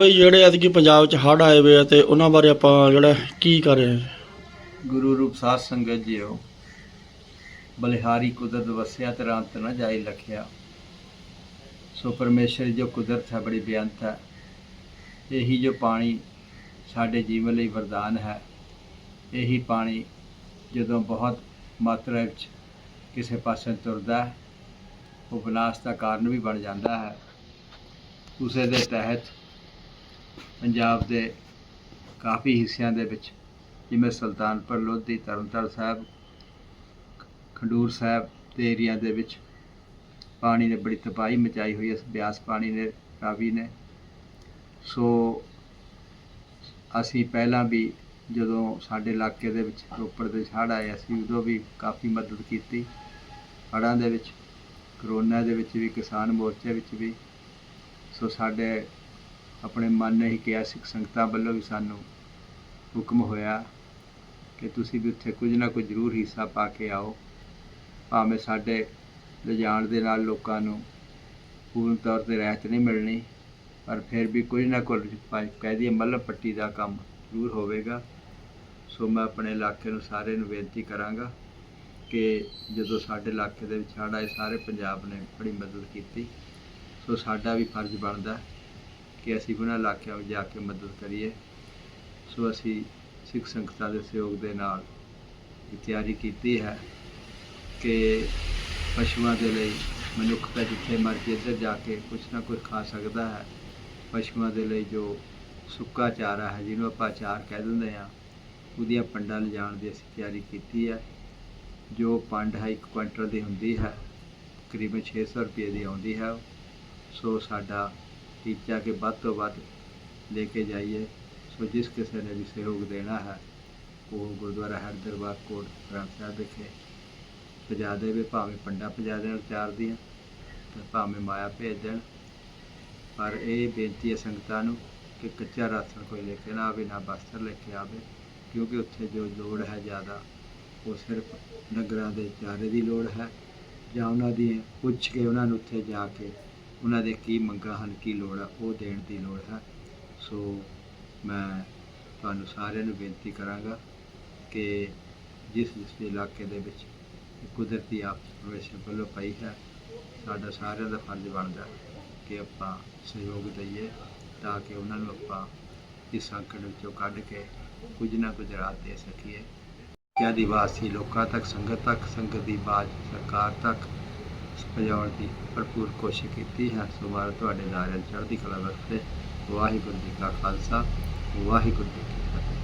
ਬਈ ਜਿਹੜੇ ਐਤਕੀ ਪੰਜਾਬ 'ਚ ਹੜ੍ਹ ਆਏ ਹੋਏ ਆ ਤੇ ਉਹਨਾਂ ਬਾਰੇ ਆਪਾਂ ਜਿਹੜਾ ਕੀ ਕਰ ਰਹੇ ਹਾਂ? ਗੁਰੂ ਰੂਪ ਸਾਧ ਸੰਗਤ ਜੀਓ, ਬਲਿਹਾਰੀ ਕੁਦਰਤ ਵਸਿਆ ਤੇ ਰਾਤ ਨਾ ਜਾਈ ਲਖਿਆ। ਸੋ ਪਰਮੇਸ਼ਰ ਜੋ ਕੁਦਰਤ ਹੈ, ਬੜੀ ਬੇਅੰਤ ਹੈ। ਇਹੀ ਜੋ ਪਾਣੀ ਸਾਡੇ ਜੀਵਨ ਲਈ ਵਰਦਾਨ ਹੈ, ਇਹੀ ਪਾਣੀ ਜਦੋਂ ਬਹੁਤ ਮਾਤਰਾ ਵਿੱਚ ਕਿਸੇ ਪਾਸੇ ਤੁਰਦਾ ਹੈ, ਉਹ ਵਿਨਾਸ਼ ਦਾ ਕਾਰਨ ਵੀ ਬਣ ਜਾਂਦਾ ਹੈ। ਉਸੇ ਦੇ ਤਹਿਤ ਪੰਜਾਬ ਦੇ ਕਾਫੀ ਹਿੱਸਿਆਂ ਦੇ ਵਿੱਚ, ਜਿਵੇਂ ਸੁਲਤਾਨਪੁਰ, ਲੋਧੀ, ਤਰਨਤਾਰਨ ਸਾਹਿਬ, ਖੰਡੂਰ ਸਾਹਿਬ ਦੇ ਏਰੀਆ ਦੇ ਵਿੱਚ ਪਾਣੀ ਨੇ ਬੜੀ ਤਬਾਹੀ ਮਚਾਈ ਹੋਈ ਹੈ, ਬਿਆਸ ਪਾਣੀ ਨੇ, ਰਾਵੀ ਨੇ। ਸੋ ਅਸੀਂ ਪਹਿਲਾਂ ਵੀ ਜਦੋਂ ਸਾਡੇ ਇਲਾਕੇ ਦੇ ਵਿੱਚ ਰੋਪੜ ਦੇ ਹੜ੍ਹ ਆਏ, ਅਸੀਂ ਉਦੋਂ ਵੀ ਕਾਫੀ ਮਦਦ ਕੀਤੀ। ਹੜ੍ਹਾਂ ਦੇ ਵਿੱਚ, ਕਰੋਨਾ ਦੇ ਵਿੱਚ ਵੀ, ਕਿਸਾਨ ਮੋਰਚੇ ਵਿੱਚ ਵੀ। ਸੋ ਸਾਡੇ ਆਪਣੇ ਮਨ ਨੇ ਹੀ ਕਿਹਾ, ਸਿੱਖ ਸੰਗਤਾਂ ਵੱਲੋਂ ਵੀ ਸਾਨੂੰ ਹੁਕਮ ਹੋਇਆ ਕਿ ਤੁਸੀਂ ਵੀ ਉੱਥੇ ਕੁਝ ਨਾ ਕੁਝ ਜ਼ਰੂਰ ਹਿੱਸਾ ਪਾ ਕੇ ਆਓ। ਭਾਵੇਂ ਸਾਡੇ ਲਿਜਾਣ ਦੇ ਨਾਲ ਲੋਕਾਂ ਨੂੰ ਪੂਰਨ ਤੌਰ ਤੇ ਰਹਿਤ ਨਹੀਂ ਮਿਲਣੀ, ਪਰ ਫਿਰ ਵੀ ਕੁਝ ਨਾ ਕੁਝ ਕਹਿ ਦਈਏ ਮੱਲ੍ਹ ਪੱਟੀ ਦਾ ਕੰਮ ਜ਼ਰੂਰ ਹੋਵੇਗਾ। ਸੋ ਮੈਂ ਆਪਣੇ ਇਲਾਕੇ ਨੂੰ ਸਾਰੇ ਨੂੰ ਬੇਨਤੀ ਕਰਾਂਗਾ ਕਿ ਜਦੋਂ ਸਾਡੇ ਇਲਾਕੇ ਦੇ ਵਿੱਚ ਹੜ੍ਹ ਆਏ, ਸਾਰੇ ਪੰਜਾਬ ਨੇ ਬੜੀ ਮਦਦ ਕੀਤੀ। ਸੋ ਸਾਡਾ ਵੀ ਫਰਜ਼ ਬਣਦਾ ਕਿ ਅਸੀਂ ਉਹਨਾਂ ਇਲਾਕਿਆਂ ਵਿੱਚ ਜਾ ਕੇ ਮਦਦ ਕਰੀਏ। ਸੋ ਅਸੀਂ ਸਿੱਖ ਸੰਗਤਾਂ ਦੇ ਸਹਿਯੋਗ ਦੇ ਨਾਲ ਤਿਆਰੀ ਕੀਤੀ ਹੈ ਕਿ ਪਸ਼ੂਆਂ ਦੇ ਲਈ ਮਨੁੱਖ ਤਾਂ ਜਿੱਥੇ ਮਰਜ਼ੀ ਇੱਧਰ ਜਾ ਕੇ ਕੁਛ ਨਾ ਕੁਛ ਖਾ ਸਕਦਾ ਹੈ। ਪਸ਼ੂਆਂ ਦੇ ਲਈ ਜੋ ਸੁੱਕਾ ਚਾਰਾ ਹੈ, ਜਿਹਨੂੰ ਆਪਾਂ ਚਾਰ ਕਹਿ ਦਿੰਦੇ ਹਾਂ, ਉਹਦੀਆਂ ਪੰਡਾਂ ਲਿਜਾਣ ਦੀ ਅਸੀਂ ਤਿਆਰੀ ਕੀਤੀ ਹੈ। ਜੋ ਪੰਡ ਹੈ, ਇੱਕ ਕੁਇੰਟਲ ਦੀ ਹੁੰਦੀ ਹੈ, ਤਕਰੀਬਨ 600 ਰੁਪਏ ਦੀ ਆਉਂਦੀ ਹੈ। ਸੋ ਸਾਡਾ ਟੀਚਾ ਕਿ ਵੱਧ ਤੋਂ ਵੱਧ ਲੈ ਕੇ ਜਾਈਏ ਸੋ ਜਿਸ ਕਿਸੇ ਨੇ ਵੀ ਸਹਿਯੋਗ ਦੇਣਾ ਹੈ ਉਹ ਗੁਰਦੁਆਰਾ ਹਰਦਰਬਾਰ ਕੋਟ ਗ੍ਰੰਥ ਸਾਹਿਬ ਵਿਖੇ ਪਜਾ ਦੇਵੇ ਭਾਵੇਂ ਪੰਡਾ ਪਜਾ ਦੇਣ ਚਾਰ ਦੀਆਂ ਤੇ ਭਾਵੇਂ ਮਾਇਆ ਭੇਜ ਦੇਣ ਪਰ ਇਹ ਬੇਨਤੀ ਹੈ ਸੰਗਤਾਂ ਨੂੰ ਕਿ ਕੱਚਾ ਰਾਸ਼ਨ ਕੋਈ ਲੈ ਕੇ ਨਾ ਆਵੇ ਨਾ ਬਸਤਰ ਲੈ ਕੇ ਆਵੇ ਕਿਉਂਕਿ ਉੱਥੇ ਜੋ ਲੋੜ ਹੈ ਜ਼ਿਆਦਾ ਉਹ ਸਿਰਫ ਨਗਰਾਂ ਦੇ ਚਾਰੇ ਦੀ ਲੋੜ ਹੈ ਜਾਂ ਉਹਨਾਂ ਦੀ ਪੁੱਛ ਕੇ ਉਹਨਾਂ ਨੂੰ ਉੱਥੇ ਜਾ ਕੇ ਉਹਨਾਂ ਦੇ ਕੀ ਮੰਗਾਂ ਹਨ, ਕੀ ਲੋੜ ਹੈ ਉਹ ਦੇਣ ਦੀ ਲੋੜ ਹੈ। ਸੋ ਮੈਂ ਤੁਹਾਨੂੰ ਸਾਰਿਆਂ ਨੂੰ ਬੇਨਤੀ ਕਰਾਂਗਾ ਕਿ ਜਿਸ ਜਿਸ ਇਲਾਕੇ ਦੇ ਵਿੱਚ ਕੁਦਰਤੀ ਆਫਤ ਪਰਮੇਸ਼ਰ ਵੱਲੋਂ ਪਈ ਹੈ, ਸਾਡਾ ਸਾਰਿਆਂ ਦਾ ਫਰਜ਼ ਬਣਦਾ ਕਿ ਆਪਾਂ ਸਹਿਯੋਗ ਦਈਏ ਤਾਂ ਕਿ ਉਹਨਾਂ ਨੂੰ ਆਪਾਂ ਇਸ ਸੰਕਟ ਵਿੱਚੋਂ ਕੱਢ ਕੇ ਕੁਝ ਨਾ ਕੁਝ ਰਾਹਤ ਦੇ ਸਕੀਏ। ਕਿ ਆਦੀਵਾਸੀ ਲੋਕਾਂ ਤੱਕ, ਸੰਗਤ ਤੱਕ, ਸੰਗਤ ਦੀ ਬਾਤ ਸਰਕਾਰ ਤੱਕ ਸਜਾਉਣ ਦੀ ਭਰਪੂਰ ਕੋਸ਼ਿਸ਼ ਕੀਤੀ। ਹੈ ਸੋ ਮਾਰ ਤੁਹਾਡੇ ਦਾਇਰੇ ਚੜ੍ਹਦੀ ਕਲਾ ਵਰਤੇ ਵਾਹਿਗੁਰੂ ਜੀ ਕਾ ਖਾਲਸਾ, ਵਾਹਿਗੁਰੂ ਜੀ ਕੀ ਫਤਿਹ।